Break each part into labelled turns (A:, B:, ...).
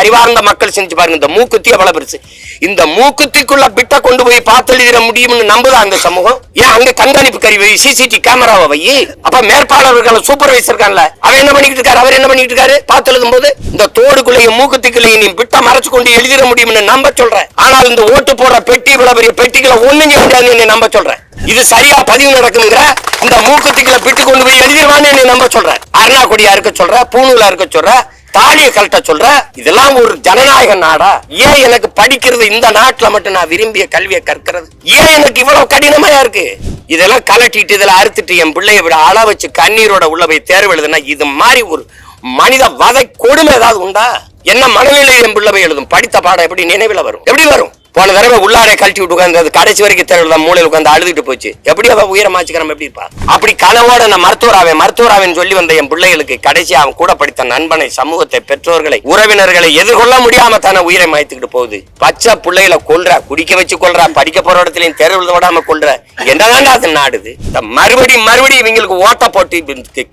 A: அறிவார்ந்த மக்கள் செஞ்சு பாருங்க இந்த மூக்குத்தி எவ்வளவு பெருசு. இந்த மூக்குத்திக்குள்ள பிட்ட கொண்டு போய் பார்த்து எழுதிட முடியும்னு நம்புதா அந்த சமூகம்? ஏன் அங்க கண்காணிப்பு கருவி சிசிடி கேமராவை வை? அப்ப மேற்பாளர்கள் சூப்பர்வைசர் இருக்கான்ல அவர் என்ன பண்ணிட்டு இருக்காரு? அவர் என்ன பண்ணிட்டு இருக்காரு? பார்த்து எழுதும் போது இந்த தோடுக்குள்ளையும் மூக்குத்திக்குள்ளையும் நீ பிட்ட மறைச்சு கொண்டு எழுதிட முடியும்னு நம்ப சொல்றேன். ஆனால் இந்த ஓட்டு போடுற பெட்டி இவ்வளவு பெரிய பெட்டிகளை ஒண்ணுங்க முடியாது நம்ப சொல்றேன். இது சரியா பதிவு நடக்குங்கிற இந்த மூக்குத்திக்குள்ள பிட்டு கொண்டு போய் எழுதிடுவான்னு நம்ப சொல்றேன். அருணாக்குடியா இருக்க சொல்ற பூணூலா இருக்க சொல்ற தாலியை கழட்ட சொல்ற இதெல்லாம் ஒரு ஜனநாயக நாடா? ஏன் எனக்கு படிக்கிறது இந்த நாட்டுல மட்டும் நான் விரும்பிய கல்வியை கற்கிறது? ஏன் எனக்கு இவ்வளவு கடினமா இருக்கு? இதெல்லாம் கலட்டிட்டு இதெல்லாம் அறுத்துட்டு என் பிள்ளைய விட அள வச்சு கண்ணீரோட உள்ள போய் தேர்வு எழுதுனா இது மாதிரி ஒரு மனித வதை கொடுமை ஏதாவது உண்டா? என்ன மனநிலை என் பிள்ளை போய் எழுதும்? படித்த பாடம் எப்படி நினைவுல வரும்? எப்படி வரும்? போன தடவை உள்ளாரே கழட்டி விட்டு உட்காந்து அது கடைசி வரைக்கும் தேர்வு மூலையில் உட்காந்து அழுதுட்டு போச்சு. எப்படி அவன் உயரமாச்சுக்கிறோம் எப்படி இருப்பா அப்படி கனவோட நான் மருத்துவராவே மருத்துவராவேன்னு சொல்லி வந்த என் பிள்ளைகளுக்கு கடைசி அவன் கூட படித்த நண்பனை சமூகத்தை பெற்றோர்களை உறவினர்களை எதிர்கொள்ள முடியாம தானே உயிரை மாய்த்துக்கிட்டு போகுது. பச்சை பிள்ளைகளை கொல்ற குடிக்க வச்சு கொள்ற படிக்க போற இடத்துலயும் தெருவில் விடாம கொள்ற என்னதாங்க அது நாடுது இந்த மறுபடியும் மறுபடியும் இவங்களுக்கு ஓட்ட போட்டு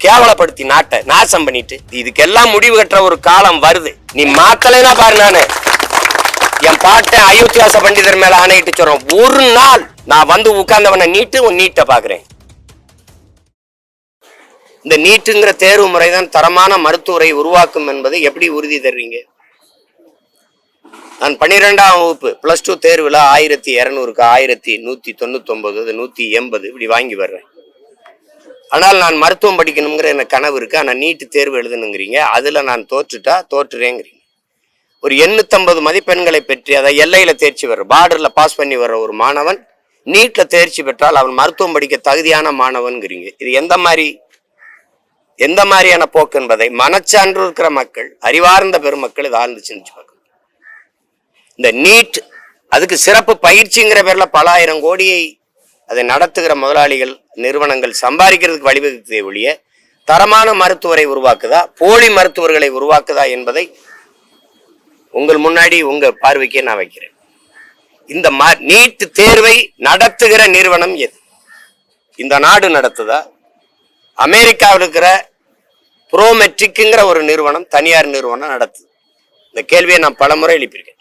A: கேவலப்படுத்தி நாட்டை நாசம் பண்ணிட்டு இதுக்கெல்லாம் முடிவு கட்டுற ஒரு காலம் வருது. நீ மாத்தலைன்னா பாரு நானு. என் பாட்டை அயோத்தியாச பண்டிதர் மேல ஆணையிட்டு சொல்றேன். ஒரு நாள் நான் வந்து உட்கார்ந்தவனை நீட்டு உன் நீட்டை பாக்குறேன் இந்த நீட்டுங்கிற தேர்வு முறைதான் தரமான மருத்துவரை உருவாக்கும் என்பதை எப்படி உறுதி தருவீங்க? நான் பன்னிரெண்டாம் வகுப்பு பிளஸ் டூ தேர்வுல ஆயிரத்தி இரநூறுக்கு ஆயிரத்தி நூத்தி தொண்ணூத்தி ஒன்பது நூத்தி எண்பது இப்படி வாங்கி வர்றேன். ஆனால் நான் மருத்துவம் படிக்கணுங்கிற எனக்கு கனவு இருக்கு. ஆனால் நீட்டு தேர்வு எழுதணுங்கிறீங்க. அதுல நான் தோற்றுட்டா தோற்றுறேங்கிறீங்க. ஒரு எண்ணூத்தம்பது மதிப்பெண்களை பெற்று அதை எல்லையில தேர்ச்சி வர்ற பார்டர்ல பாஸ் பண்ணி வர்ற ஒரு மாணவன் நீட்ல தேர்ச்சி பெற்றால் அவன் மருத்துவம் படிக்க தகுதியான மாணவன்கிறீங்க இது எந்த மாதிரி? எந்த மாதிரியான போக்கு என்பதை மனச்சான்று இருக்கிற மக்கள் அறிவார்ந்த பெருமக்கள் இதை ஆழ்ந்து சிந்திச்சு பார்க்கணும் இந்த நீட் அதுக்கு சிறப்பு பயிற்சிங்கிற பேர்ல பல ஆயிரம் கோடியை அதை நடத்துகிற முதலாளிகள் நிறுவனங்கள் சம்பாதிக்கிறதுக்கு வழிவகுத்தே ஒழிய தரமான மருத்துவரை உருவாக்குதா போலி மருத்துவர்களை உருவாக்குதா என்பதை உங்கள் முன்னாடி உங்க பார்வைக்கே நான் வைக்கிறேன். இந்த ம- நீட் தேர்வை நடத்துகிற நிறுவனம் எது? இந்த நாடு நடத்துதா? அமெரிக்காவில் இருக்கிற ப்ரோமெட்ரிக்குங்கிற ஒரு நிறுவனம் தனியார் நிறுவனம் நடத்துது. இந்த கேள்வியை நான் பலமுறை எழுப்பியிருக்கேன்.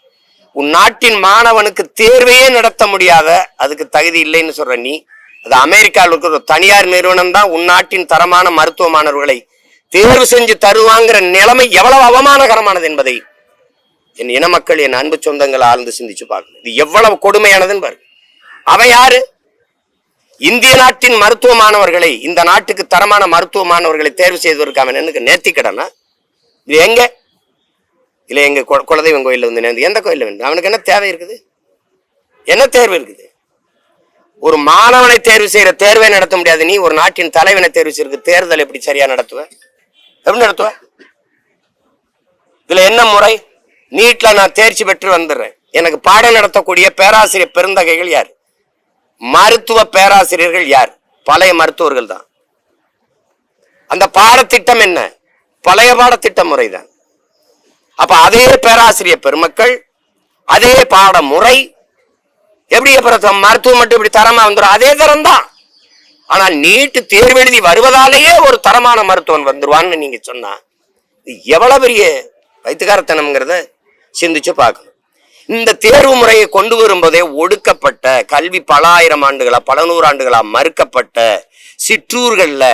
A: உன் நாட்டின் மாணவனுக்கு தேர்வையே நடத்த முடியாத அதுக்கு தகுதி இல்லைன்னு சொல்ற நீ அது அமெரிக்காவில் இருக்கிற ஒரு தனியார் நிறுவனம் தான் உன் நாட்டின் தரமான மருத்துவ மாணவர்களை தேர்வு செஞ்சு தருவாங்கிற நிலைமை எவ்வளவு அவமானகரமானது என்பதை என் இன மக்கள் என் அன்பு சொந்தங்களை ஆழ்ந்து சிந்திச்சு பார்க்கணும் இது எவ்வளவு கொடுமையானதுன்னு பாருங்க அவன் யாரு? இந்திய நாட்டின் மருத்துவ மாணவர்களை இந்த நாட்டுக்கு தரமான மருத்துவ மாணவர்களை தேர்வு செய்வதற்கு அவன் எனக்கு நேர்த்திக்கடனா? இது எங்க? இல்லை எங்க குலதெய்வம் கோயிலில் வந்து நேர்ந்து எந்த கோயிலில் வந்து? அவனுக்கு என்ன தேவை இருக்குது? என்ன தேர்வு இருக்குது? ஒரு மாணவனை தேர்வு செய்யற தேர்வை நடத்த முடியாது. நீ ஒரு நாட்டின் தலைவனை தேர்வு செய்யறதுக்கு தேர்தல் எப்படி சரியா நடத்துவ? எப்படி நடத்துவ? இதுல என்ன முறை? நீட்ல நான் தேர்ச்சி பெற்று வந்துடுறேன். எனக்கு பாடம் நடத்தக்கூடிய பேராசிரியர் பெருந்தகைகள் யார்? மருத்துவ பேராசிரியர்கள் யார்? பழைய மருத்துவர்கள் தான். அந்த பாடத்திட்டம் என்ன? பழைய பாடத்திட்ட முறைதான். அப்ப அதே பேராசிரியர் பெருமக்கள் அதே பாட முறை எப்படி அப்புறம் மருத்துவம் மட்டும் இப்படி தரமா வந்துடும் அதே தரம் தான். ஆனால் நீட்டு தேர்வு எழுதி வருவதாலேயே ஒரு தரமான மருத்துவன் வந்துருவான்னு நீங்க சொன்னா எவ்வளவு பெரிய வைத்தியகாரத்தனம்ங்கிறத சிந்திச்சு பார்க்கணும். இந்த தேர்வு முறையை கொண்டு வரும்போதே ஒடுக்கப்பட்ட கல்வி பல ஆயிரம் ஆண்டுகளா பல நூறாண்டுகளா மறுக்கப்பட்ட சிற்றூர்களில்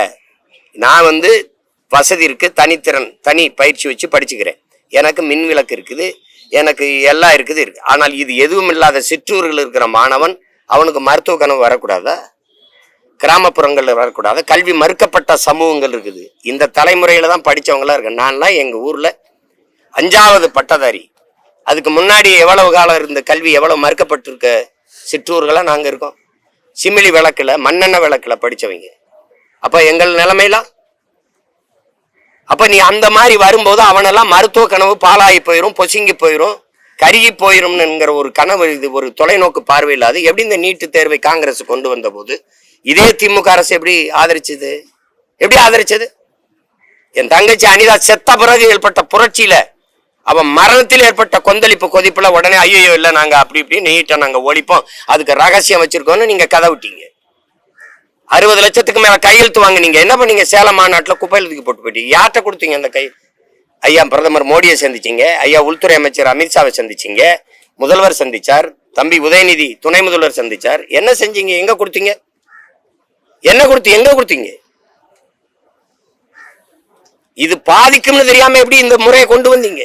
A: நான் வந்து வசதி இருக்கு தனித்திறன் தனி பயிற்சி வச்சு படிச்சுக்கிறேன். எனக்கு மின் விளக்கு இருக்குது எனக்கு எல்லாம் இருக்குது இருக்கு. ஆனால் இது எதுவும் இல்லாத சிற்றூர்கள் இருக்கிற மாணவன் அவனுக்கு மருத்துவ கனவு வரக்கூடாதா? கிராமப்புறங்களில் வரக்கூடாது? கல்வி மறுக்கப்பட்ட சமூகங்கள் இருக்குது. இந்த தலைமுறையில் தான் படித்தவங்களாம் இருக்கு நான்லாம் எங்கள் ஊரில் அஞ்சாவது பட்டதாரி. அதுக்கு முன்னாடி எவ்வளவு காலம் இருந்த கல்வி எவ்வளவு மறுக்கப்பட்டிருக்க சிற்றூர்களாக நாங்கள் இருக்கோம். சிமிலி விளக்கில் மண்ணெண்ண விளக்கில் படித்தவங்க அப்போ எங்கள் நிலைமையெல்லாம் அப்போ நீ அந்த மாதிரி வரும்போது அவனெல்லாம் மருத்துவ கனவு பாலாகி போயிரும் பொசுங்கி போயிரும் கருகி போயிரும்னுங்கிற ஒரு கனவு இது ஒரு தொலைநோக்கு பார்வை இல்லாது எப்படி இந்த நீட்டு தேர்வை காங்கிரஸ் கொண்டு வந்த போது இதே திமுக அரசு எப்படி ஆதரிச்சது? எப்படி ஆதரிச்சது? என் தங்கச்சி அனிதா செத்த பிறகு ஏற்பட்ட புரட்சியில அவன் மரணத்தில் ஏற்பட்ட கொந்தளிப்பு கொதிப்புல உடனே ஐயோ இல்லை நாங்க அப்படி இப்படி நீட்டை நாங்க ஒழிப்போம். அதுக்கு ரகசியம் வச்சிருக்கோம்னு நீங்க கதை விட்டீங்க. அறுபது லட்சத்துக்கு மேல கையெழுத்து வாங்குனீங்க. என்ன பண்ணீங்க? சேலம் மாநாட்டில் குப்பையில் தூக்கி போட்டு போயிட்டீங்க. யார்கிட்ட கொடுத்தீங்க அந்த கை? ஐயா பிரதமர் மோடியை சந்திச்சிங்க. ஐயா உள்துறை அமைச்சர் அமித்ஷாவை சந்திச்சீங்க. முதல்வர் சந்திச்சார். தம்பி உதயநிதி துணை முதல்வர் சந்திச்சார். என்ன செஞ்சீங்க? எங்க கொடுத்தீங்க? என்ன கொடுத்து எங்க கொடுத்தீங்க? இது பாதிக்கும்னு தெரியாம எப்படி இந்த முறையை கொண்டு வந்தீங்க?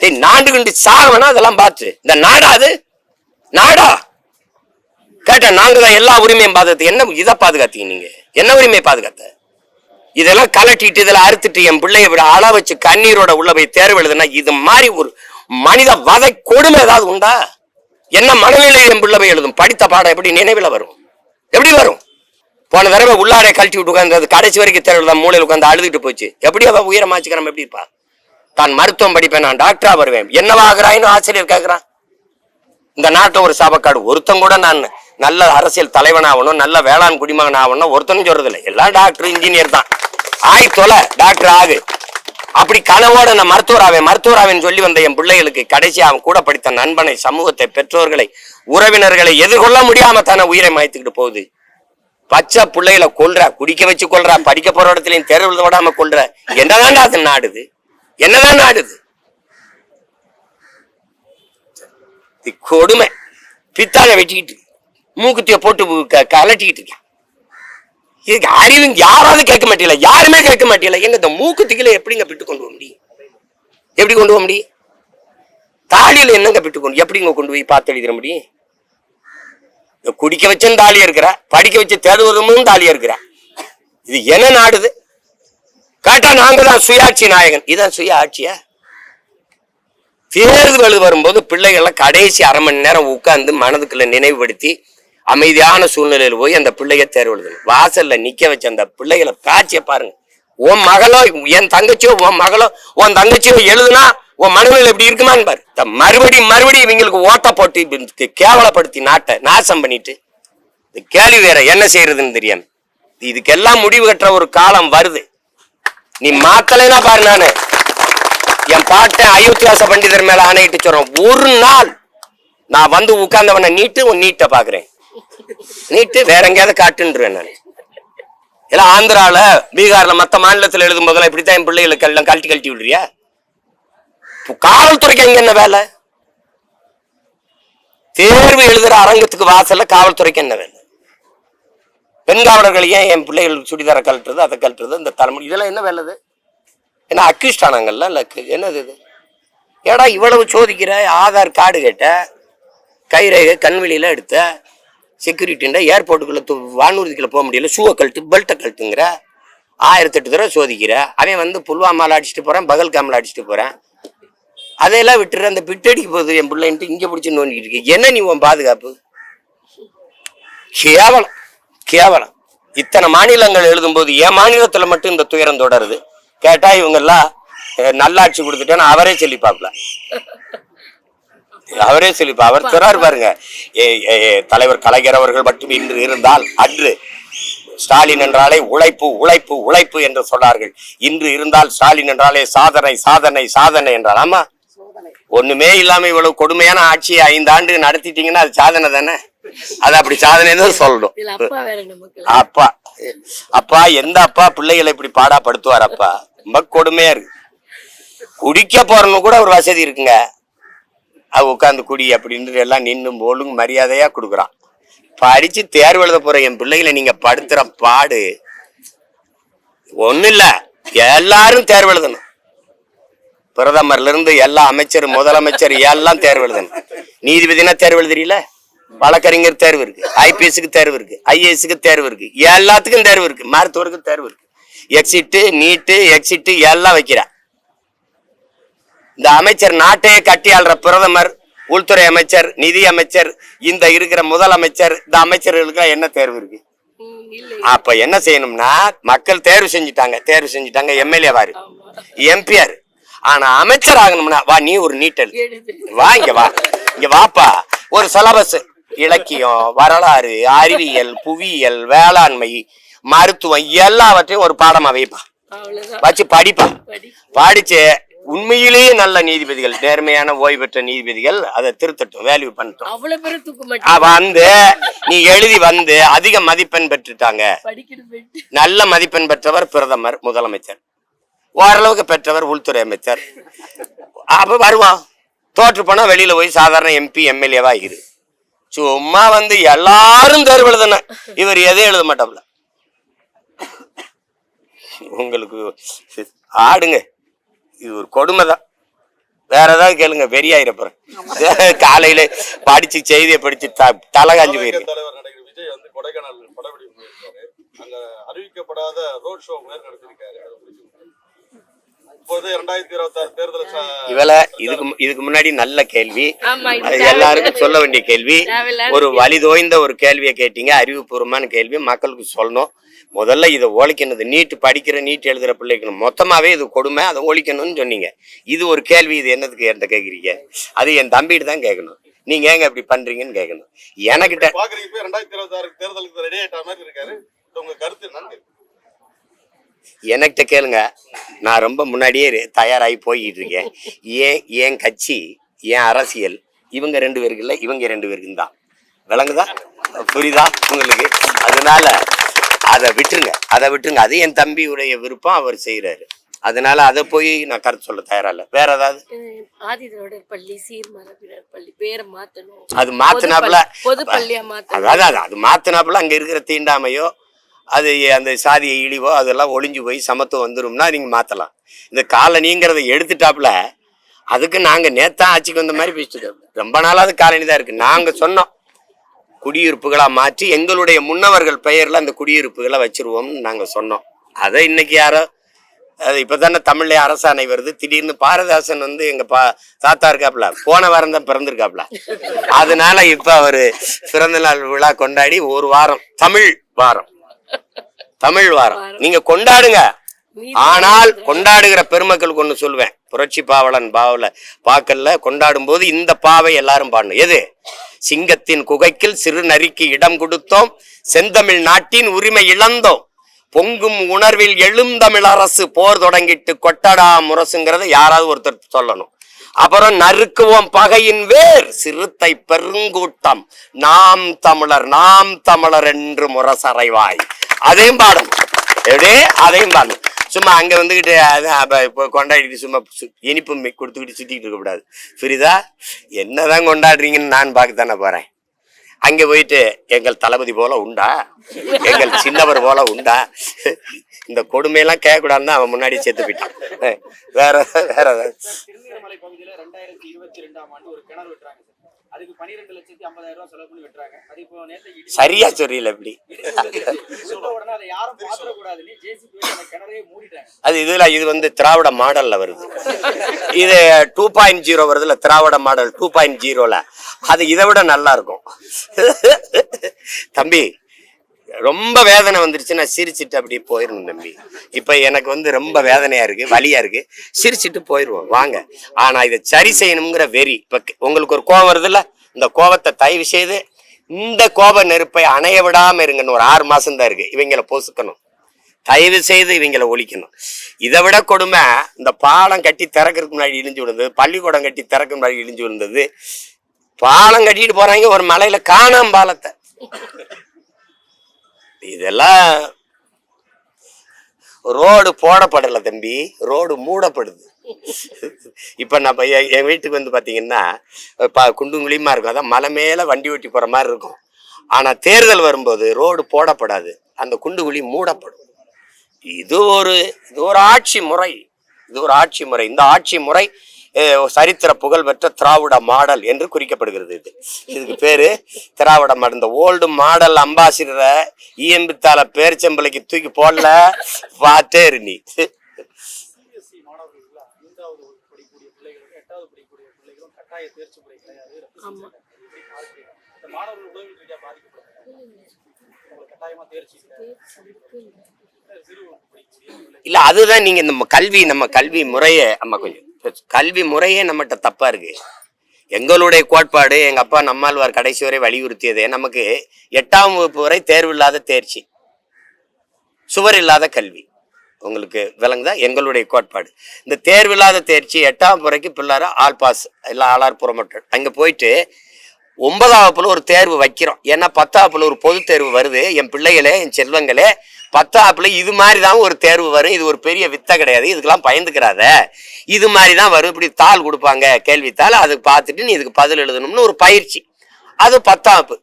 A: டேய், நாண்டு கண்டு சாகவனா அதெல்லாம் பார்த்து. இந்த நாடா அது? நாடா? கேட்டேன் நாங்க தான் எல்லா உரிமையும் பாதுகாத்து என்ன இதை பாதுகாத்தீங்க நீங்க? என்ன உரிமையை பாதுகாத்த? இதெல்லாம் கலட்டிட்டு இதெல்லாம் அறுத்துட்டு என் பிள்ளைய விட அள வச்சு கண்ணீரோட உள்ள போய் தேர்வு எழுதுனா இது மாதிரி ஒரு மனித வதை கொடுமை ஏதாவது உண்டா? என்ன மனநிலை என் பிள்ளை போய் எழுதும்? படித்த பாடம் எப்படி நினைவுல வரும்? எப்படி வரும்? போன தடவை உள்ளாரே கழட்டி விட்டு உட்காந்து கடைசி வரைக்கும் தேர்வு தான் மூளையில் உட்காந்து அழுதுட்டு போச்சு. எப்படி அவ உயரமாச்சுக்கிறோம் எப்படி இருப்பா தான் மருத்துவம் படிப்பேன் நான் டாக்டரா வருவேன். என்னவாகிறாயின்னு ஆசிரியர் கேட்கிறான். இந்த நாட்டை ஒரு சாபக்காடு. ஒருத்தன் கூட நான் நல்ல அரசியல் தலைவன் ஆகணும் நல்ல வேளாண் குடிமகன் ஆகணும் ஒருத்தனும் சொல்றது இல்லை எல்லாம் டாக்டர் இன்ஜினியர் தான். ஆய் தொலை. டாக்டர் ஆகு. அப்படி கனவோட நான் மருத்துவர் ஆவேன் சொல்லி வந்த என் பிள்ளைகளுக்கு கடைசி அவன் கூட படித்த நண்பனை சமூகத்தை பெற்றோர்களை உறவினர்களை எதிர்கொள்ள முடியாம தானே உயிரை மாய்த்துக்கிட்டு போகுது. பச்சை பிள்ளைகளை கொள்ற குடிக்க வச்சு கொள்ற படிக்க போற இடத்துலயும் தெருவில் விடாம கொள்ற என்னதான்டா அது நாடுது என்னதான் நாடுது? இது கொடுமை பித்தால வெட்டிக்கிட்டு மூக்குத்திய போட்டு க- கலட்டிக்கிட்டு இருக்கேன். இதுக்கு அறிவு யாராவது கேட்க மாட்டேல யாருமே கேட்க மாட்டேல எங்க இந்த மூக்குத்திகளை எப்படிங்க பிட்டு கொண்டு போக முடியும்? எப்படி கொண்டு போக முடியும்? தாலியில என்னங்க பிட்டு கொண்டு எப்படிங்க கொண்டு போய் பார்த்து எழுதிட முடியும்? குடிக்க வச்சும் தாலியா இருக்கிற படிக்க வச்சு தேடுவதும் தாலியா இருக்கிற. இது என்ன நாடுது? கேட்டா நாங்க தான் சுயாட்சி நாயகன். இதான் சுய ஆட்சியா? தேர்தல் வரும்போது பிள்ளைகளை கடைசி அரை மணி நேரம் உட்கார்ந்து மனதுக்குள்ள நினைவுபடுத்தி அமைதியான சூழ்நிலையில் போய் அந்த பிள்ளைய தேர்வு எழுதணும். வாசல்ல நிக்க வச்ச அந்த பிள்ளைகளை காட்சியை பாருங்க. உன் மகளோ என் தங்கச்சியோ உன் மகளோ உன் தங்கச்சியோ எழுதுனா உன் மனநிலை எப்படி இருக்குமான்னு பாரு மறுபடியும் மறுபடியும் இவங்களுக்கு ஓட்ட போட்டு கேவலப்படுத்தி நாட்டை நாசம் பண்ணிட்டு இந்த கேள்வி வேற என்ன செய்யறதுன்னு தெரியாம. இதுக்கெல்லாம் முடிவு கட்டுற ஒரு காலம் வருது. நீ மாத்தலைன்னா பாரு நானு. என் பாட்டை அயோத்தியாச பண்டிதர் மேல ஆணையிட்டு சொல்றேன். ஒரு நாள் நான் வந்து உட்கார்ந்தவன நீட்டு உன் நீட்டை பாக்குறேன் நீட்டு வேற எங்கேயாவது காட்டுன்றேன் நான். எல்லாம் ஆந்திரால பீகார்ல மத்த மாநிலத்துல எழுதும் போதெல்லாம் இப்படித்தான் என் பிள்ளைகளுக்கு எல்லாம் கழட்டி கழட்டி விடுறியா? காவல்துறைக்கு அங்க என்ன வேலை? தேர்வு எழுதுற அரங்கத்துக்கு வாசல்ல காவல்துறைக்கு என்ன வேலை? பெண் காவலர்கள் ஏன் என் பிள்ளைகள் சுடிதாரை கழட்டுறது அதை கழட்டுறது இந்த தலைமுறை இதெல்லாம் என்ன வேலைது ஏன்னா அக்யூஸ்ட் ஆனாங்கல்ல இல்லை என்னது இது? ஏடா இவ்வளவு சோதிக்கிற ஆதார் கார்டு கேட்ட கைரேகை கண்வெளியில எடுத்த செக்யூரிட்டின்ற ஏர்போர்ட்டுக்குள்ளே வானூர்திக்குள்ளே போக முடியல ஷூவை கழட்டு பெல்ட்டை கழட்டுங்கிற ஆயிரத்தெட்டு தடவை சோதிக்கிற அவன் வந்து புல்வாமால அடிச்சுட்டு போகிறேன் பகல்காமில் அடிச்சுட்டு போகிறேன் அதையெல்லாம் விட்டுற அந்த பிட்டடிக்கு போகுது என் பிள்ளைன்ட்டு இங்கே பிடிச்சி நோண்டிட்டு இருக்கு. என்ன நீ உன் பாதுகாப்பு? கேவலம். கேவலம். இத்தனை மாநிலங்கள் எழுதும்போது என் மாநிலத்தில் மட்டும் இந்த துயரம் தொடருது. கேட்டா இவங்கெல்லாம் நல்லாட்சி கொடுத்துட்டேன்னு அவரே சொல்லிப்பாப்ல அவரே சொல்லிப்பா அவர் திறார் பாருங்க. ஏ, தலைவர் கலைஞர் அவர்கள் மட்டும் இன்று இருந்தால் அன்று ஸ்டாலின் என்றாலே உழைப்பு உழைப்பு உழைப்பு என்று சொன்னார்கள். இன்று இருந்தால் ஸ்டாலின் என்றாலே சாதனை சாதனை சாதனை என்றால் ஆமா? ஒண்ணுமே இல்லாம இவ்வளவு கொடுமையான ஆட்சியை ஐந்து ஆண்டு நடத்திட்டீங்கன்னா அது சாதனை தானே? அது அப்படி சாதனை தான் சொல்லணும்.
B: அப்பா
A: அப்பா எந்த அப்பா பிள்ளைகளை இப்படி பாடாப்படுத்துவார் அப்பா? ரொம்ப கொடுமையா இருக்கு. குடிக்க போறவங்க கூட ஒரு வசதி இருக்குங்க. அவ உட்காந்து குடி அப்படின்னு எல்லாம் நின்னு ஒழுங்கு மரியாதையா கொடுக்குறான். படிச்சு தேர்வு எழுத போற என் பிள்ளைகளை நீங்க படுத்துற பாடு. ஒண்ணு இல்ல எல்லாரும் தேர்வு எழுதணும். பிரதமர்ல இருந்து எல்லா அமைச்சர் முதலமைச்சர் எல்லாம் தேர்வு எழுதணும். நீதிபதினா தேர்வு எழுதுறீல வழக்கறிஞர் தேர்வு இருக்கு. ஐபிஎஸ்க்கு தேர்வு இருக்கு. ஐஏஎஸ்க்கு தேர்வு இருக்கு. எல்லாத்துக்கும் தேர்வு இருக்கு. மருத்துவருக்கு தேர்வு இருக்கு. எக்ஸிட்டு நீட்டு எக்ஸிட்டு எல்லாம் வைக்கிறா. இந்த அமைச்சர் நாட்டையே கட்டி ஆள்ற பிரதமர் உள்துறை அமைச்சர் நிதி அமைச்சர் இந்த இருக்கிற முதலமைச்சர் இந்த அமைச்சர்களுக்கு என்ன தேர்வு இருக்கு? அப்ப என்ன செய்யணும்னா மக்கள் தேர்வு செஞ்சுட்டாங்க. தேர்வு செஞ்சுட்டாங்க. எம்எல்ஏ வாரு எம்பிஆர் ஆனா அமைச்சர் ஆகணும்னா வா நீ ஒரு நீட்டல். வா இங்க வா. இங்க வாப்பா. ஒரு சிலபஸ் இலக்கியம் வரலாறு அறிவியல் புவியியல் வேளாண்மை மருத்துவம் எல்லாவற்றையும் ஒரு பாடமா வைப்பா. வச்சு படிப்பா.
B: படி
A: படிச்சு உண்மையிலேயே நல்ல நீதிபதிகள் நேர்மையான ஓய்வு பெற்ற நீதிபதிகள் அதை திருத்தட்டும் வேல்யூ பண்ணட்டும். வந்து நீ எழுதி வந்து அதிக மதிப்பெண் பெற்றுட்டாங்க. நல்ல மதிப்பெண் பெற்றவர் பிரதமர் முதலமைச்சர். ஓரளவுக்கு பெற்றவர் உள்துறை அமைச்சர். அப்ப வருவான் தோற்று போனா வெளியில போய் சாதாரண எம்பி எம்எல்ஏவா இரு. சும்மா வந்து எல்லாரும் தேர்வு எழுதணும் இவர் எதையும் எழுத மாட்டாப்ல உங்களுக்கு ஆடுங்க. இது ஒரு கொடுமை தான் வேற ஏதாவது கேளுங்க பெரிய ஆயிரப்புறேன் காலையில படிச்சு செய்தியை படிச்சு த- தலை காஞ்சு போயிருக்கு
C: தலைவர் நடிகர் விஜய் வந்து கொடைக்கானல் படப்பிடிப்பு போயிருக்காரு. அங்க அறிவிக்கப்படாத ரோட் ஷோ வேறு நடத்திருக்காரு
A: இவள இதுக்கு மு- இதுக்கு முன்னாடி நல்ல கேள்வி.
B: ஆமா இது
A: அது எல்லாருக்கும் சொல்ல வேண்டிய கேள்வி. ஒரு வழி தோய்ந்த ஒரு கேள்வியை கேட்டீங்க. அறிவுபூர்வமான கேள்வி. மக்களுக்கு சொல்லணும். முதல்ல இதை ஒழிக்கணும் நீட்டு படிக்கிற நீட் எழுதுற பிள்ளைக்கு மொத்தமாவே இது கொடுமை. அதை ஒழிக்கணும்னு சொன்னீங்க. இது ஒரு கேள்வி. இது என்னதுக்கு என்கிட்ட கேக்குறீங்க? அது என் தம்பிகிட்ட தான் கேட்கணும் நீங்க ஏங்க இப்படி பண்றீங்கன்னு கேட்கணும் எனக்கிட்ட
C: ரெண்டாயிரத்தி இருபத்தி ஆறு தேர்தலுக்கு ரெடி ஆயிட்ட மாதிரி இருக்காரு. உங்க கருத்து என்னன்னு
A: என்கிட்ட கேளுங்க. நான் ரொம்ப முன்னாடியே தயாராகி போய்கிட்டு இருக்கேன் ஏன் என் கட்சி என் அரசியல்? இவங்க ரெண்டு பேருக்கு இல்லை இவங்க ரெண்டு பேருக்கு தான். விளங்குதா? புரியுதா உங்களுக்கு? அதனால அதை விட்டுருங்க. அதை விட்டுருங்க. அது என் தம்பியுடைய விருப்பம் அவர் செய்யறாரு அதனால அதை போய் நான் கருத்து சொல்ல தயாரா இல்லை. வேற ஏதாவது?
B: ஆதிதிராவிடர் பள்ளி சீர்மரபினர் பள்ளி பேரை மாத்தணும்.
A: அது மாத்தினாப்புல
B: பொது பள்ளியா மாத்தணும்.
A: அதாவது அது அது மாத்தினாப்புல அங்க இருக்கிற தீண்டாமையோ அது அந்த சாதியை இழிவோ அதெல்லாம் ஒளிஞ்சு போய் சமத்துவம் வந்துடும்னா நீங்கள் மாற்றலாம் இந்த காலனிங்கிறத எடுத்துட்டாப்புல அதுக்கு நாங்கள் நேத்தான் ஆட்சிக்கு வந்த மாதிரி பேசிட்டு ரொம்ப நாளாவது காலனி தான் இருக்குது நாங்கள் சொன்னோம் குடியிருப்புகளாக மாற்றி எங்களுடைய முன்னவர்கள் பெயரில் அந்த குடியிருப்புகளை வச்சிருவோம்னு நாங்கள் சொன்னோம். அதை இன்னைக்கு யாரோ அது இப்பதானே தமிழ்ல அரசாணை வருது. திடீர்னு பாரதாசன் வந்து எங்கள் பா தாத்தா இருக்காப்ல போன வாரம் தான் பிறந்திருக்காப்ல அதனால இப்போ அவர் பிறந்த நாள் விழா கொண்டாடி ஒரு வாரம் தமிழ் வாரம். தமிழ் வாரம். நீங்க கொண்டாடுங்க. ஆனால் கொண்டாடுகிற பெருமக்களுக்கு ஒண்ணு சொல்லுவேன். புரட்சி பாவலன் பாவல பாக்கல்ல கொண்டாடும் போது இந்த பாவை எல்லாரும் பாடணும். எது? சிங்கத்தின் குகைக்கில் சிறு நரிக்கு இடம் கொடுத்தோம். செந்தமிழ் நாட்டின் உரிமை இழந்தோம். பொங்கும் உணர்வில் எழுந்தமிழ் அரசு போர் தொடங்கிட்டு கொட்டடா முரசுங்கிறத யாராவது ஒருத்தர் சொல்லணும். அப்புறம் நறுக்குவோம் பகையின் வேர் சிறுத்தை பெருங்கூட்டம். நாம் தமிழர் நாம் தமிழர் என்று முரசறைவாய். அதையும் பாடும் எப்படி அதையும் பாடணும். சும்மா அங்கே வந்துக்கிட்டு அதான் இப்போ கொண்டாடிட்டு சும்மா சு- இனிப்பு கொடுத்துக்கிட்டு சுற்றிக்கிட்டு இருக்கக்கூடாது கூடாது. என்ன என்னதான் கொண்டாடுறீங்கன்னு நான் பார்க்கத்தானே போகிறேன் அங்கே போயிட்டு எங்கள் தளபதி போல உண்டா? எங்கள் சின்னவர் போல உண்டா? இந்த கொடுமையெல்லாம் கேட்கக்கூடாதுன்னு தான் அவன் முன்னாடி செத்து போயிட்டான் வேற வேற
D: ரெண்டாயிரத்தி இருபத்தி ரெண்டாம் ஆண்டு ஒரு கிணறு விட்டுறாங்க அதுக்கு பன்னிரெண்டு லட்சத்தி ஐம்பதாயிரம் ரூபாய் செலவு பண்ணி வெட்டுறாங்க. அது இப்போ நேற்று
A: சரியா சொல்றீல இப்படி.
D: உடனே அதை யாரும் பாத்திரக்கூடாதுன்னு ஜேசிபி கிணறையே மூடிட்டாங்க.
A: அது இதுல இது வந்து திராவிட மாடல்ல வருது. இது டூ பாயிண்ட் ஜீரோ வருதுல திராவிட மாடல் டூ பாயிண்ட் ஜீரோல அது இதை விட நல்லா இருக்கும். தம்பி ரொம்ப வேதனை வந்துருச்சு. நான் சிரிச்சிட்டு அப்படியே போயிடணும் தம்பி. இப்போ எனக்கு வந்து ரொம்ப வேதனையாக இருக்குது வழியாக இருக்குது சிரிச்சிட்டு போயிடுவோம் வாங்க. ஆனால் இதை சரி செய்யணுங்கிற வெறி. இப்போ உங்களுக்கு ஒரு கோபம் வருதுல்ல? இந்த கோபத்தை தயவு செய்து இந்த கோப நெருப்பை அணைய விடாமல் இருங்கன்னு ஒரு ஆறு மாதம்தான் இருக்கு. இவங்களை பொசுக்கணும். தயவு செய்து இவங்களை ஒழிக்கணும். இதை விட கொடுமை இந்த பாலம் கட்டி திறக்கிறதுக்கு முன்னாடி இடிஞ்சு விழுந்தது பள்ளிக்கூடம் கட்டி திறக்க முன்னாடி இடிஞ்சு விழுந்தது. பாலம் கட்டிட்டு போறாங்க ஒரு மலையில காணாம் பாலத்தை இதெல்லாம் ரோடு போடப்படலை தம்பி ரோடு மூடப்படுது. இப்போ நம்ம என் வீட்டுக்கு வந்து பார்த்தீங்கன்னா இப்போ குண்டும் குழியுமா இருக்கும். அதான் மலை மேலே வண்டி ஓட்டி போகிற மாதிரி இருக்கும். ஆனால் தேர்தல் வரும்போது ரோடு போடப்படாது. அந்த குண்டு குழி மூடப்படும். இது ஒரு இது ஒரு ஆட்சி முறை. இது ஒரு ஆட்சி முறை. இந்த ஆட்சி முறை சரித்திர புகழ் பெற்ற திராவிட மாடல் என்று குறிக்கப்படுகிறது இது. இதுக்கு பேரு திராவிட மாடல். இந்த ஓல்டு மாடல் அம்பாசிடரை ஈயம்பித்தால பேரிச்சம்பளைக்கு தூக்கி போடல. பார்த்தே நீ.
D: இல்லை.
A: அதுதான் நீங்க நம்ம கல்வி நம்ம கல்வி முறையே அம்மா கொஞ்சம் கல்வி முறையே நம்மகிட்ட தப்பாக இருக்குது எங்களுடைய கோட்பாடு எங்கள் அப்பா நம்மாழ்வார் கடைசி வரை வலியுறுத்தியதே நமக்கு எட்டாம் வகுப்பு வரை தேர்வு இல்லாத தேர்ச்சி. சுவர் இல்லாத கல்வி. உங்களுக்கு விளங்குதா? எங்களுடைய கோட்பாடு. இந்த தேர்வில்லாத தேர்ச்சி எட்டாம் முறைக்கு பிள்ளார ஆல் பாஸ் இல்லை ஆளார் புறமட்டல் அங்கே போயிட்டு ஒன்பதாம் வகுப்புல ஒரு தேர்வு வைக்கிறோம். ஏன்னா பத்தாப்புல ஒரு பொது தேர்வு வருது. என் பிள்ளைகளே என் செல்வங்களே பத்தாப்புல இது மாதிரி தான் ஒரு தேர்வு வரும். இது ஒரு பெரிய வித்தை கிடையாது. இதுக்கெல்லாம் பயந்துக்கிறாத. இது மாதிரி தான் வரும். இப்படி தாள் கொடுப்பாங்க. கேள்வித்தாள் அது பார்த்துட்டு நீ இதுக்கு பதில் எழுதணும்னு ஒரு பயிற்சி. அது பத்தாப்பு.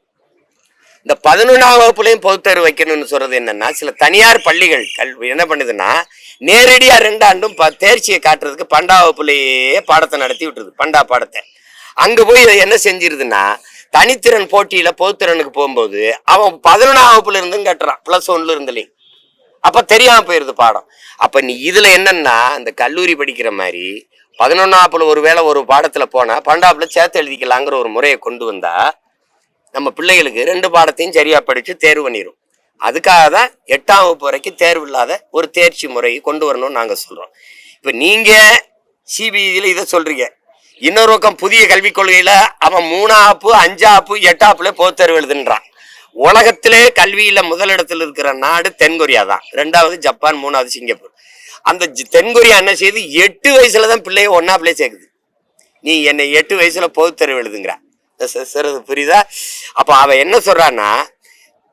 A: இந்த பதினொன்றாம் வகுப்புலையும் பொதுத்தேர்வு வைக்கணும்னு சொல்றது என்னன்னா சில தனியார் பள்ளிகள் கல்வி என்ன பண்ணுதுன்னா நேரடியா ரெண்டாண்டும் ப தேர்ச்சியை காட்டுறதுக்கு பண்டா வகுப்புலேயே பாடத்தை நடத்தி விட்டுருது. பண்டா பாடத்தை. அங்க போய் என்ன செஞ்சிருதுன்னா தனித்திறன் போட்டியில பொதுத்திறனுக்கு போகும்போது அவன் பதினொன்றாம் வகுப்புல இருந்தும் கட்டுறான். பிளஸ் ஒன்ல இருந்துலையும். அப்போ தெரியாமல் போயிடுது பாடம். அப்போ நீ இதில் என்னன்னா இந்த கல்லூரி படிக்கிற மாதிரி பதினொன்னாப்புல ஒருவேளை ஒரு பாடத்தில் போனால் பன்னெண்டாப்புல சேர்த்து எழுதிக்கலாங்கிற ஒரு முறையை கொண்டு வந்தால் நம்ம பிள்ளைகளுக்கு ரெண்டு பாடத்தையும் சரியாக படித்து தேர்வு பண்ணிடும் அதுக்காக தான் எட்டாம் வகுப்பு வரைக்கும் தேர்வு இல்லாத ஒரு தேர்ச்சி முறையை கொண்டு வரணும்னு நாங்கள் சொல்கிறோம் இப்போ நீங்கள் சிபிஇல இதை சொல்கிறீங்க இன்னொரு பக்கம் புதிய கல்விக் கொள்கையில் அவன் மூணாப்பு அஞ்சாப்பு எட்டாப்புல போத்தேர்வு தேர்வு எழுதுன்றான். உலகத்திலே கல்வியில முதலிடத்தில் இருக்கிற நாடு தென்கொரியா தான். ரெண்டாவது ஜப்பான் மூணாவது சிங்கப்பூர். அந்த தென்கொரியா என்ன செய்யுது எட்டு வயசுல தான் பிள்ளைய ஒன்னாப்புல சேர்க்குது. நீ என்னை எட்டு வயசுல பொது தேர்வு எழுதுங்கிற சிறது புரியுதா? அப்போ அவ என்ன சொல்றான்னா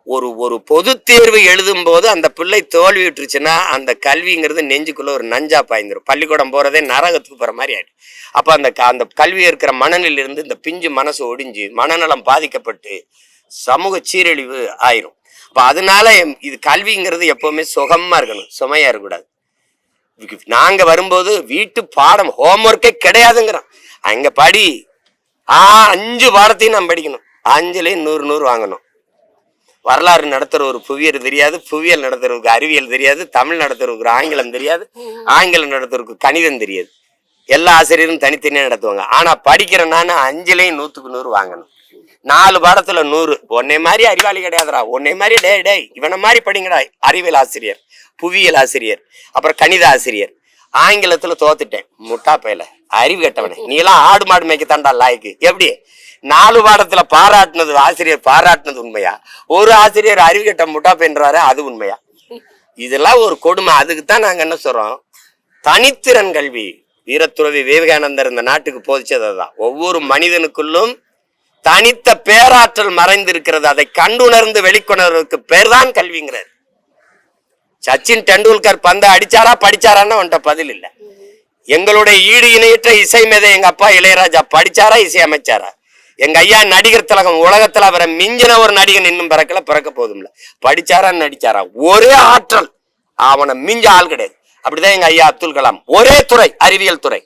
A: ஒரு ஒரு பொது தேர்வு எழுதும் போது அந்த பிள்ளை தோல்வி விட்டுருச்சுன்னா அந்த கல்விங்கிறது நெஞ்சுக்குள்ள ஒரு நஞ்சா பாய்ந்துடும் பள்ளிக்கூடம் போறதே நரகத்துக்கு போற மாதிரி ஆயிடும். அப்ப அந்த க- அந்த கல்வி இருக்கிற மனநிலிருந்து இந்த பிஞ்சு மனசு ஒடிஞ்சு மனநலம் பாதிக்கப்பட்டு சமூக சீரழிவு ஆயிரும். அப்ப அதனால எம்- இது கல்விங்கிறது எப்பவுமே சுகமா இருக்கணும். சுமையா இருக்கக்கூடாது. நாங்க வரும்போது வீட்டு பாடம் ஹோம்ஒர்க்கே கிடையாதுங்கிறோம் அங்க படி ஆ அஞ்சு பாடத்தையும் நம்ம படிக்கணும். அஞ்சுலேயும் நூறு நூறு வாங்கணும். வரலாறு நடத்துற ஒரு புவியியல் தெரியாது புவியியல் நடத்துறவருக்கு அறிவியல் தெரியாது தமிழ் நடத்துறவருக்கு ஆங்கிலம் தெரியாது ஆங்கிலம் நடத்துறவருக்கு கணிதம் தெரியாது. எல்லா ஆசிரியரும் தனித்தனியா நடத்துவாங்க. ஆனா படிக்கிற நான் அஞ்சுலயும் நூற்றுக்கு நூறு வாங்கணும். நாலு பாடத்துல நூறு. உன்னை மாதிரி அறிவாளி கிடையாதுடா. உன்னை மாதிரி டே டே இவனை மாதிரி படிங்கடா. அறிவியல் ஆசிரியர் புவியியல் ஆசிரியர் அப்புறம் கணித ஆசிரியர் ஆங்கிலத்துல தோத்துட்டேன். முட்டா பயல. அறிவு கெட்டவனே. நீ எல்லாம் ஆடு மாடு மேய்க்க தண்டா லாய்க்கு. எப்படி? நாலு பாடத்துல பாராட்டினது ஆசிரியர் பாராட்டினது உண்மையா? ஒரு ஆசிரியர் அறிவு கெட்ட முட்டா பையன்றாரு அது உண்மையா? இதெல்லாம் ஒரு கொடுமை. அதுக்கு தான் நாங்க என்ன சொல்றோம்? தனித்திறன் கல்வி. வீரத்துறவி விவேகானந்தர் இந்த நாட்டுக்கு போதிச்சது அதுதான். ஒவ்வொரு மனிதனுக்குள்ளும் தனித்த பேராற்றல் மறைந்திருக்கிறது. அதை கண்டுணர்ந்து வெளிக்கொணர்வதற்கு பேர்தான் கல்விங்கிறார். சச்சின் டெண்டுல்கர் பந்தை அடிச்சாரா படிச்சாரான்னு அவன்கிட்ட பதில் இல்ல. எங்களுடைய ஈடு இணையற்ற இசை மேதை எங்க அப்பா இளையராஜா படிச்சாரா இசை அமைச்சாரா? எங்க ஐயா நடிகர் திலகம் உலகத்துல அவரை மிஞ்சின ஒரு நடிகன் இன்னும் பிறக்கல பிறக்க போதும்ல படிச்சாரா நடிச்சாரா? ஒரே ஆற்றல். அவனை மிஞ்ச ஆள் கிடையாது. அப்படிதான் எங்க ஐயா அப்துல் கலாம். ஒரே துறை அறிவியல் துறை.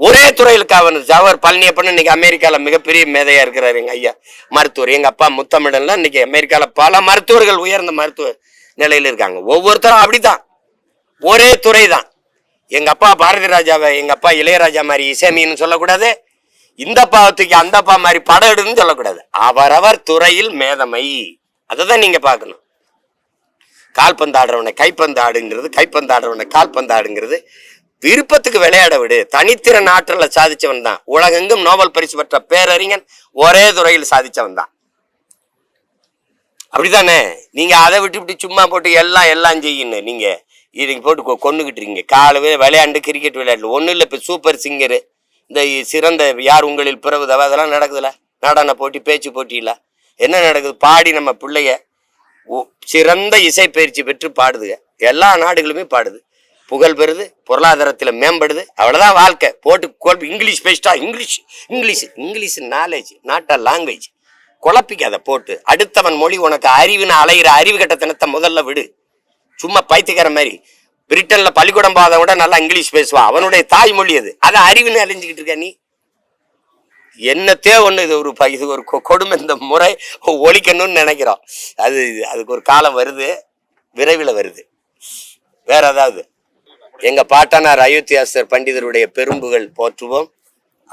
A: ஒரே துறையிலுக்கு அவன்? அவர் பழனியப்பன் இன்னைக்கு அமெரிக்கால மிகப்பெரிய மேதையா இருக்கிறாரு எங்க ஐயா. மருத்துவர். எங்க அப்பா முத்தமிழன்ல இன்னைக்கு அமெரிக்கால பல மருத்துவர்கள் உயர்ந்த மருத்துவ நிலையில இருக்காங்க. ஒவ்வொருத்தரும் அப்படிதான். ஒரே துறை தான் எங்க அப்பா பாரதி ராஜாவை எங்க அப்பா இளையராஜா மாதிரி இசைமின்னு சொல்லக்கூடாது. இந்த பாவத்துக்கு அந்த அப்பா மாதிரி படம் எடுன்னு சொல்லக்கூடாது. அவரவர் துறையில் மேதமை. அதை தான் நீங்க பார்க்கணும். கால்பந்து ஆடுறவனை கைப்பந்து ஆடுங்கிறது கைப்பந்து ஆடுறவனை கால்பந்து ஆடுங்கிறது விருப்பத்துக்கு விளையாட விடு. தனித்திறன் ஆற்றல சாதிச்சவன் தான். உலகெங்கும் நோபல் பரிசு பெற்ற பேரறிஞன் ஒரே துறையில் சாதிச்சவன் தான். அப்படித்தானே? நீங்க அதை விட்டு விட்டு சும்மா போட்டு எல்லாம் எல்லாம் செய்யணும் நீங்க இதுக்கு போட்டு கொ- இருக்கீங்க. காலவே விளையாண்டு கிரிக்கெட் விளையாடல. ஒன்றும் இல்லை இப்போ சூப்பர் சிங்கரு இந்த சிறந்த யார் உங்களில் பிறகுதவா அதெல்லாம் நடக்குதுல. நடன போட்டி பேச்சு போட்டியில். என்ன நடக்குது? பாடி நம்ம பிள்ளைய சிறந்த இசை பயிற்சி பெற்று பாடுதுங்க எல்லா நாடுகளுமே பாடுது. புகழ் பெறுது பொருளாதாரத்தில் மேம்படுது. அவ்வளோதான் வாழ்க்கை. போட்டு குழப்பி இங்கிலீஷ் பேசிட்டா English English English knowledge not a language குழப்பிக்காத போட்டு. அடுத்தவன் மொழி உனக்கு அறிவுன்னு அலைகிற அறிவு கட்டத்தனத்தை முதல்ல விடு. சும்மா பைத்தியக்கார மாதிரி. பிரிட்டனில் பள்ளிக்கூடம் போகாத விட நல்லா இங்கிலீஷ் பேசுவான் அவனுடைய தாய்மொழி அது. அதை அறிவுன்னு அழிஞ்சுக்கிட்டு இருக்க நீ. என்னத்தே ஒன்று இது ஒரு ப- இது ஒரு கொ- கொடுமை இந்த முறை. ஒழிக்கணும்னு நினைக்கிறோம். அது அதுக்கு ஒரு காலம் வருது. விரைவில் வருது. வேற ஏதாவது? எங்க பாட்டனார் அயோத்தியாசர் பண்டிதருடைய பெரும்புகள் போற்றுவோம்.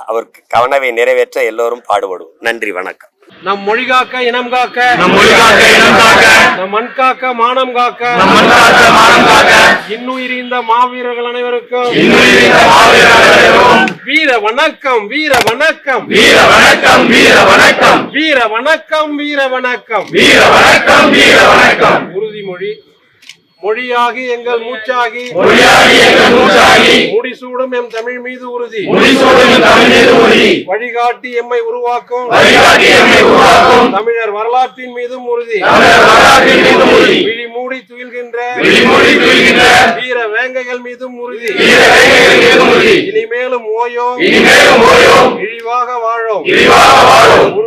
A: அவருக்கு கவனவை நிறைவேற்ற எல்லோரும் பாடுபடுவோம். நன்றி வணக்கம்.
E: நம் மொழி காக்க இனம் காக்க.
F: நம் மொழி காக்க இனம் காக்க.
E: நம் மண் காக்க மானம் காக்க.
F: நம் மண் காக்க மானம் காக்க.
E: இன்னுயிர் இந்த மாவீரர்கள் அனைவருக்கும்.
F: இன்னுயிர் இந்த மாவீரர்கள் அனைவருக்கும்.
E: வீர வணக்கம் வீர வணக்கம்.
F: வீர வணக்கம் வீர வணக்கம்.
E: வீர வணக்கம் வீர வணக்கம்.
F: வீர வணக்கம் வீர வணக்கம்.
E: உறுதிமொழி மொழியாகி எங்கள் மூச்சாகி
F: மொழியாகி எங்கள் மூச்சாகி
E: முடிசூடும் எம் தமிழ் மீது உறுதி.
F: முடிசூடும் தமிழ் மீது உறுதி.
E: வழிகாட்டி எம்மை உருவாக்கும்.
F: வழிகாட்டி எம்மை உருவாக்கும்.
E: தமிழர் வரலாற்றின் மீதும் உறுதி.
F: தமிழர் வரலாற்றின் மீது உறுதி.
E: விழி மூடி துயில்கின்ற
F: விழிமொழி துயில்கின்ற
E: வீர வேங்கைகள் மீதும் உறுதி.
F: வீர வேங்கைகள் மீது உறுதி.
E: இனிமேலும் ஓயோம்.
F: இனிமேலும் ஓயோம்.
E: இழிவாக வாழோம்.
F: விரிவாக வாழும்.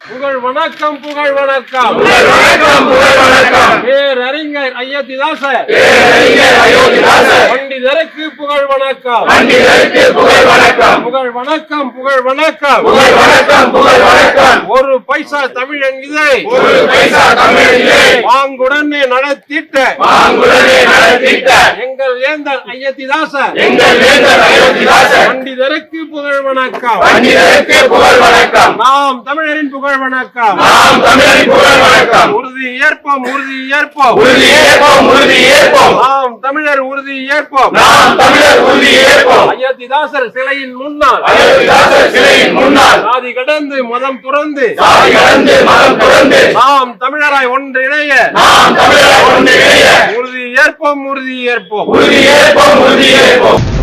E: புகழ் வணக்கம் புகழ் வணக்கம். பேரறிஞர் ஐயத்திதாசர் பண்டிதருக்கு புகழ் வணக்கம்.
F: புகழ் வணக்கம்.
E: புகழ் வணக்கம் ஒரு பைசா தமிழன் இதை வாங்குடனே நடத்திட்ட. எங்கள் ஏந்தல் ஐயத்திதாசர்
F: பண்டிதருக்கு புகழ் வணக்கம்.
E: நாம் தமிழரின் புகழ் வணக்கம்.
F: நாம் தமிழரின் புகழ் வணக்கம்.
E: உறுதி ஏற்போம் உறுதி ஏற்போம்.
F: உறுதி ஏற்போம் உறுதி ஏற்போம்.
E: நாம் தமிழர் உறுதி ஏற்போம்.
F: நாம் தமிழர் உறுதி ஏற்போம்.
E: ஐயத்திதாசர் சிலையின் முன்னால்
F: அயோத்திதாசர் சிலையின் முன்னால்
E: சாதி கடந்து மதம் துறந்து.
F: சாதி கடந்து மதம் துறந்து.
E: நாம் தமிழராய் ஒன்றிணைய
F: நாம் தமிழர் ஒன்று இணைய.
E: உறுதி ஏற்போம் உறுதி ஏற்போம்.
F: உறுதி ஏற்போம் உறுதி ஏற்போம்.